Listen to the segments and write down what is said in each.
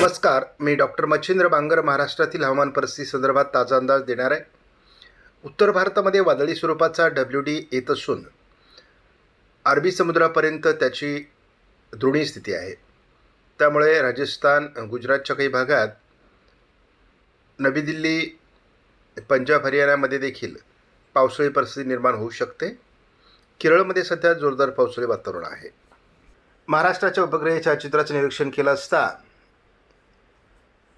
नमस्कार मी डॉक्टर मच्छिंद्र बांगर महाराष्ट्रातील हवामान परिस्थिती संदर्भात ताजा अंदाज देणार आहे. उत्तर भारतामध्ये वादळी स्वरूपाचा डब्ल्यू डी येत असून अरबी समुद्रापर्यंत त्याची दृढी स्थिती आहे. त्यामुळे राजस्थान गुजरातच्या काही भागात नवी दिल्ली पंजाब हरियाणामध्ये देखील पावसाळी परिस्थिती निर्माण होऊ शकते. केरळमध्ये सध्या जोरदार पावसाळी वातावरण आहे. महाराष्ट्राच्या उपग्रही छायाचित्राचं निरीक्षण केलं असता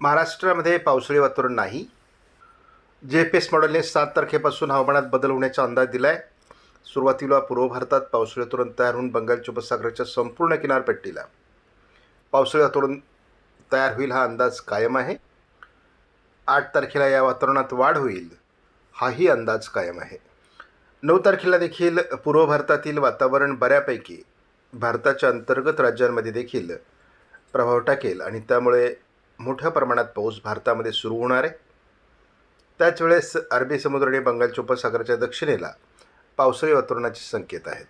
महाराष्ट्रामध्ये पावसाळी वातावरण नाही. जे पी एस मॉडेलने सात तारखेपासून हवामानात बदल होण्याचा अंदाज दिला आहे सुरुवातीला पूर्व भारतात पावसाळी वातावरण तयार होऊन बंगालच्या उपसागराच्या संपूर्ण किनारपट्टीला पावसाळी वातावरण तयार होईल हा अंदाज कायम आहे. आठ तारखेला या वातावरणात वाढ होईल हाही अंदाज कायम आहे. नऊ तारखेला देखील पूर्व भारतातील वातावरण बऱ्यापैकी भारताच्या अंतर्गत राज्यांमध्ये देखील प्रभाव टाकेल आणि त्यामुळे मोठ्या प्रमाणात पाऊस भारतामध्ये सुरू होणार आहे. त्याच वेळेस अरबी समुद्र आणि बंगालच्या उपसागराच्या दक्षिणेला पावसाळी वातावरणाचे संकेत आहेत.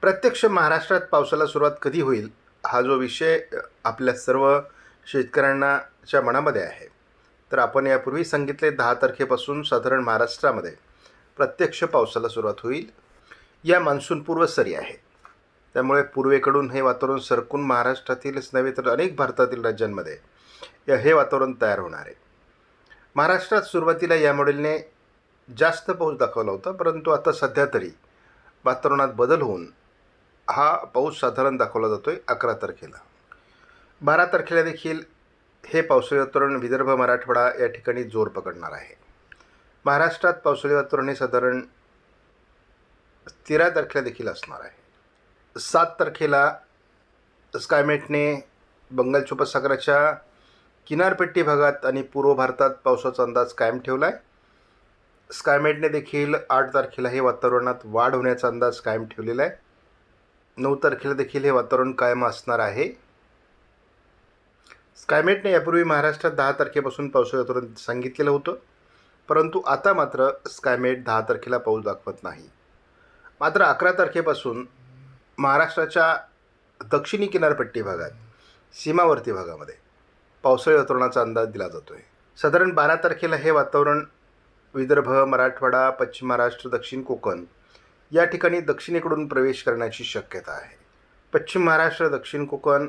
प्रत्यक्ष महाराष्ट्रात पावसाला सुरुवात कधी होईल हा जो विषय आपल्या सर्व शेतकऱ्यांनाच्या मनामध्ये आहे. तर आपण यापूर्वी सांगितले दहा तारखेपासून साधारण महाराष्ट्रामध्ये प्रत्यक्ष पावसाला सुरुवात होईल. या मान्सूनपूर्व सरी आहे त्यामुळे पूर्वेकडून हे वातावरण सरकून महाराष्ट्रातीलच नव्हे तर अनेक भारतातील राज्यांमध्ये हे वातावरण तयार होणार आहे. महाराष्ट्रात सुरुवातीला या मॉडेलने जास्त पाऊस दाखवला होता परंतु आता सध्या तरी वातावरणात बदल होऊन हा पाऊस साधारण दाखवला जातो आहे अकरा तारखेला. बारा तारखेला देखील हे पावसाळी वातावरण विदर्भ मराठवाडा या ठिकाणी जोर पकडणार आहे. महाराष्ट्रात पावसाळी वातावरण हे साधारण तेरा तारखेला देखील असणार आहे. सात तारखेला स्कायमेटने बंगालच्या उपसागराच्या किनारपट्टी भागात आणि पूर्व भारतात पावसाचा अंदाज कायम ठेवला आहे स्कायमेटने देखील आठ तारखेला हे वातावरणात वाढ होण्याचा अंदाज कायम ठेवलेला आहे. नऊ तारखेला देखील हे वातावरण कायम असणार आहे. स्कायमेटने यापूर्वी महाराष्ट्रात दहा तारखेपासून पावसाचं वातावरण सांगितलेलं होतं परंतु आता मात्र स्कायमेट दहा तारखेला पाऊस दाखवत नाही. मात्र अकरा तारखेपासून महाराष्ट्राच्या दक्षिणी किनारपट्टी भागात सीमावर्ती भागामध्ये पावसाळी वातावरणाचा अंदाज दिला जातो आहे साधारण बारा तारखेला हे वातावरण विदर्भ मराठवाडा पश्चिम महाराष्ट्र दक्षिण कोकण या ठिकाणी दक्षिणेकडून प्रवेश करण्याची शक्यता आहे. पश्चिम महाराष्ट्र दक्षिण कोकण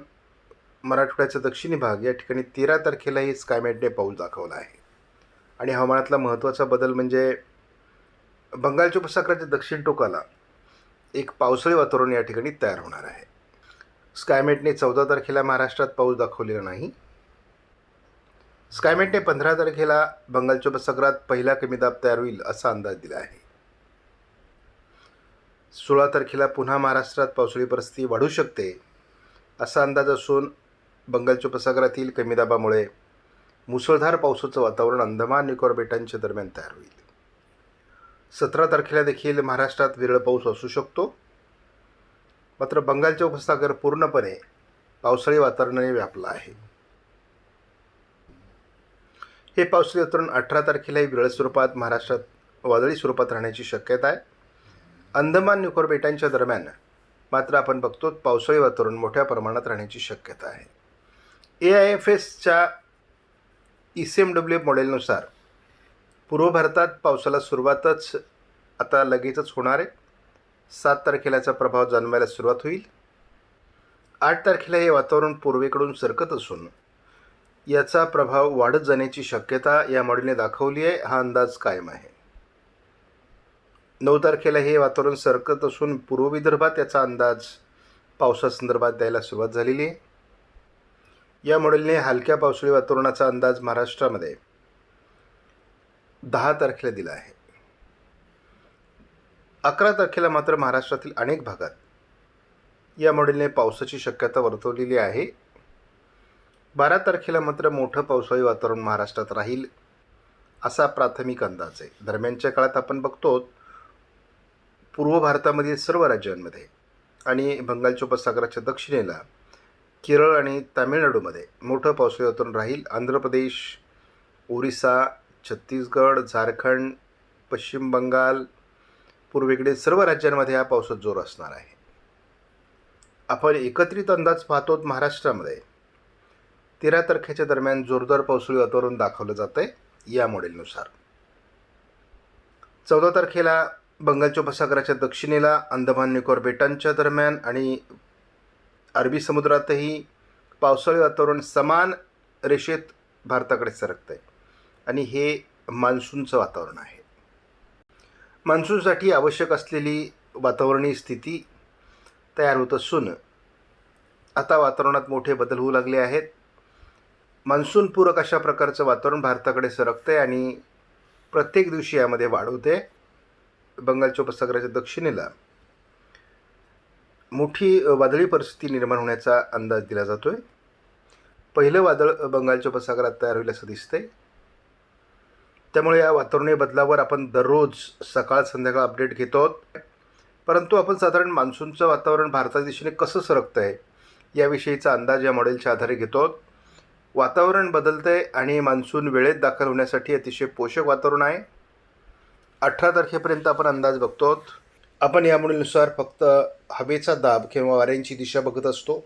मराठवाड्याचा दक्षिणी भाग या ठिकाणी तेरा तारखेलाही स्कायमेटने पाऊल दाखवला आहे. आणि हवामानातला महत्त्वाचा बदल म्हणजे बंगालच्या उपसागराच्या दक्षिण टोकाला एक पावसाळी वातावरण या ठिकाणी तयार होणार आहे. स्कायमेटने चौदा तारखेला महाराष्ट्रात पाऊस दाखवलेला नाही. स्कायमेटने पंधरा तारखेला बंगालच्या उपसागरात पहिला कमी दाब तयार होईल असा अंदाज दिला आहे. सोळा तारखेला पुन्हा महाराष्ट्रात पावसाळी परिस्थिती वाढू शकते असा अंदाज असून बंगालच्या उपसागरातील कमी दाबामुळे मुसळधार पावसाचं वातावरण अंदमान निकोबार बेटांच्या दरम्यान तयार होईल. सतरा तारखेला देखील महाराष्ट्रात विरळ पाऊस असू शकतो. मात्र बंगालच्या उपसागर पूर्णपणे पावसाळी वातावरणाने व्यापला आहे. हे पावसाळी वातावरण अठरा तारखेलाही विरळ स्वरूपात महाराष्ट्रात वादळी स्वरूपात राहण्याची शक्यता आहे. अंदमान निकोबार बेटांच्या दरम्यान मात्र आपण बघतो पावसाळी वातावरण मोठ्या प्रमाणात राहण्याची शक्यता आहे. ए आय एफ एसच्या E C M W F मॉडेलनुसार पूर्व भारतात पावसाला सुरुवातच आता लगेचच होणार आहे. सात तारखेला याचा प्रभाव जाणवायला सुरुवात होईल. आठ तारखेला हे वातावरण पूर्वेकडून सरकत असून याचा प्रभाव वाढत जाण्याची शक्यता या मॉडेलने दाखवली आहे. हा अंदाज कायम आहे. नऊ तारखेला हे वातावरण सरकत असून पूर्व विदर्भात याचा अंदाज पावसासंदर्भात द्यायला सुरुवात झालेली आहे. या मॉडेलने हलक्या पावसाळी वातावरणाचा अंदाज महाराष्ट्रामध्ये दहा तारखेला दिला आहे. अकरा तारखेला मात्र महाराष्ट्रातील अनेक भागात या मॉडेलने पावसाची शक्यता वर्तवलेली आहे. बारा तारखेला मात्र मोठं पावसाळी वातावरण महाराष्ट्रात राहील असा प्राथमिक अंदाज आहे. दरम्यानच्या काळात आपण बघतो पूर्व भारतामधील सर्व राज्यांमध्ये आणि बंगालच्या उपसागराच्या दक्षिणेला केरळ आणि तामिळनाडूमध्ये मोठं पावसाळी वातावरण राहील. आंध्र प्रदेश ओरिसा छत्तीसगड झारखंड पश्चिम बंगाल पूर्वेकडे सर्व राज्यांमध्ये हा पावसात जोर असणार आहे. आपण एकत्रित अंदाज पाहतो महाराष्ट्रामध्ये. तेरा तारखेच्या दरम्यान जोरदार पावसाळी वातावरण दाखवलं जातं आहे या मॉडेलनुसार. चौदा तारखेला बंगालच्या उपसागराच्या दक्षिणेला अंदमान निकोबार बेटांच्या दरम्यान आणि अरबी समुद्रातही पावसाळी वातावरण समान रेषेत भारताकडे सरकतं आहे आणि हे मान्सूनचं वातावरण आहे. मान्सूनसाठी आवश्यक असलेली वातावरणीय स्थिती तयार होत असून आता वातावरणात मोठे बदल होऊ लागले आहेत. मान्सूनपूरक अशा प्रकारचं वातावरण भारताकडे सरकतं आहे आणि प्रत्येक दिवशी यामध्ये वाढ होते. बंगालच्या उपसागराच्या दक्षिणेला मोठी वादळी परिस्थिती निर्माण होण्याचा अंदाज दिला जातो आहे पहिलं वादळ बंगालच्या उपसागरात तयार होईल असं दिसतंय. त्यामुळे या वातावरणीय बदलावर आपण दररोज सकाळ संध्याकाळ अपडेट घेतो. आहोत परंतु आपण साधारण मान्सूनचं वातावरण भारताच्या दिशेने कसं सरकतं आहे याविषयीचा अंदाज या मॉडेलच्या आधारे घेतो. आहोत वातावरण बदलतं आहे आणि मान्सून वेळेत दाखल होण्यासाठी अतिशय पोषक वातावरण आहे. अठरा तारखेपर्यंत आपण अंदाज बघतो. आहोत आपण या मॉडेलनुसार फक्त हवेचा दाब किंवा वाऱ्यांची दिशा बघत असतो.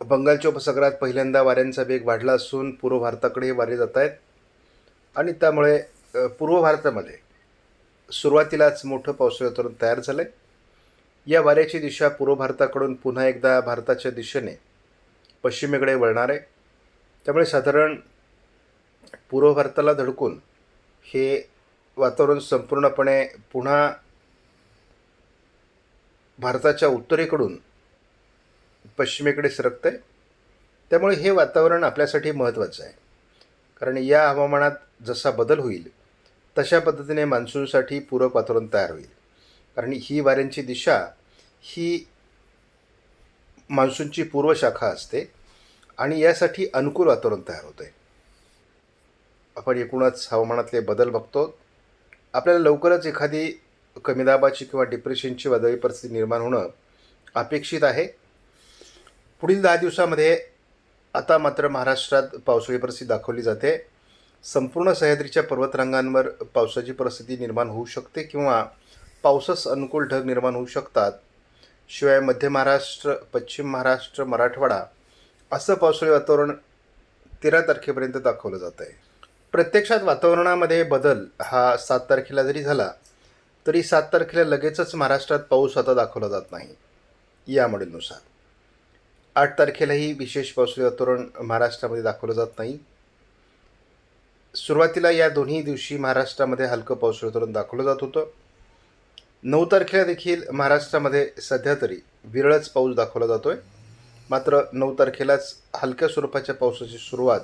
बंगालच्या उपसागरात पहिल्यांदा वाऱ्यांचा वेग वाढला असून पूर्व भारताकडे हे वारे जात आहेत. आणि त्यामुळे पूर्व भारतामध्ये सुरुवातीलाच मोठं पावसाळी वातावरण तयार झालं आहे या वाऱ्याची दिशा पूर्व भारताकडून पुन्हा एकदा भारताच्या दिशेने पश्चिमेकडे वळणार आहे. त्यामुळे साधारण पूर्व भारताला धडकून हे वातावरण संपूर्णपणे पुन्हा भारताच्या उत्तरेकडून पश्चिमेकडे सरकतं आहे त्यामुळे हे वातावरण आपल्यासाठी महत्त्वाचं आहे. कारण या हवामानात जसा बदल होईल तशा पद्धतीने मान्सूनसाठी पूरक वातावरण तयार होईल. कारण ही वाऱ्यांची दिशा ही मान्सूनची पूर्वशाखा असते आणि यासाठी अनुकूल वातावरण तयार होतं आहे आपण एकूणच हवामानातले बदल बघतो. आपल्याला लवकरच एखादी कमी दाबाची किंवा डिप्रेशनची वादळी परिस्थिती निर्माण होणं अपेक्षित आहे. पुढील दहा दिवसामध्ये आता मात्र महाराष्ट्रात पावसाळी परिस्थिती दाखवली जाते. संपूर्ण सह्याद्रीच्या पर्वतरांगांवर पावसाची परिस्थिती निर्माण होऊ शकते किंवा पावसास अनुकूल ढग निर्माण होऊ शकतात. शिवाय मध्य महाराष्ट्र पश्चिम महाराष्ट्र मराठवाडा असं पावसाळी वातावरण तेरा तारखेपर्यंत दाखवलं जात आहे प्रत्यक्षात वातावरणामध्ये बदल हा सात तारखेला जरी झाला तरी सात तारखेला लगेचच महाराष्ट्रात पाऊस आता दाखवला जात नाही. या मॉडेलनुसार. आठ तारखेलाही विशेष पावसाळी वातावरण महाराष्ट्रामध्ये दाखवलं जात नाही. सुरुवातीला या दोन्ही दिवशी महाराष्ट्रामध्ये हलकं पावसाळी वातावरण दाखवलं जात होतं. नऊ तारखेला देखील महाराष्ट्रामध्ये सध्या तरी विरळच पाऊस दाखवला जातो आहे मात्र नऊ तारखेलाच हलक्या स्वरूपाच्या पावसाची सुरुवात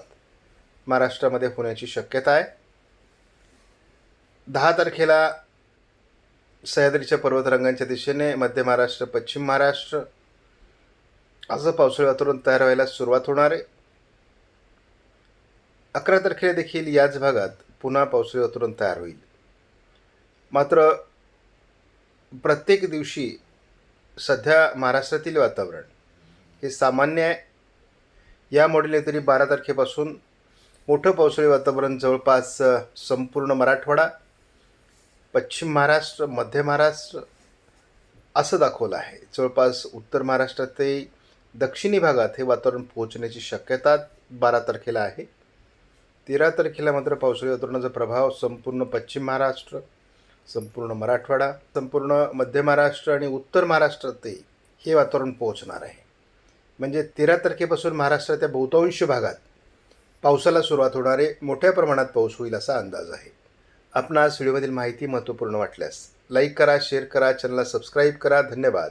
महाराष्ट्रामध्ये होण्याची शक्यता आहे. दहा तारखेला सह्याद्रीच्या पर्वतरंगांच्या दिशेने मध्य महाराष्ट्र पश्चिम महाराष्ट्र असं पावसाळी वातावरण तयार व्हायला सुरुवात होणार आहे. अकरा तारखेला देखील याच भागात पुन्हा पावसाळी वातावरण तयार होईल. मात्र प्रत्येक दिवशी सध्या महाराष्ट्रातील वातावरण हे सामान्य आहे. या मॉडेलने तरी बारा तारखेपासून मोठं पावसाळी वातावरण जवळपास संपूर्ण मराठवाडा पश्चिम महाराष्ट्र मध्य महाराष्ट्र असं दाखवलं आहे. जवळपास उत्तर महाराष्ट्रातही दक्षिणी भागात हे वातावरण पोहोचण्याची शक्यता बारा तारखेला आहे. तेरा तारखेला मात्र पावसाळी वातावरणाचा प्रभाव संपूर्ण पश्चिम महाराष्ट्र संपूर्ण मराठवाडा संपूर्ण मध्य महाराष्ट्र आणि उत्तर महाराष्ट्रातही हे वातावरण पोहोचणार आहे. म्हणजे तेरा तारखेपासून महाराष्ट्राच्या बहुतांश भागात पावसाला सुरुवात होणारे मोठ्या प्रमाणात पाऊस होईल असा अंदाज आहे. आपणास व्हिडिओमधील माहिती महत्त्वपूर्ण वाटल्यास लाईक करा शेअर करा चॅनलला सबस्क्राईब करा. धन्यवाद.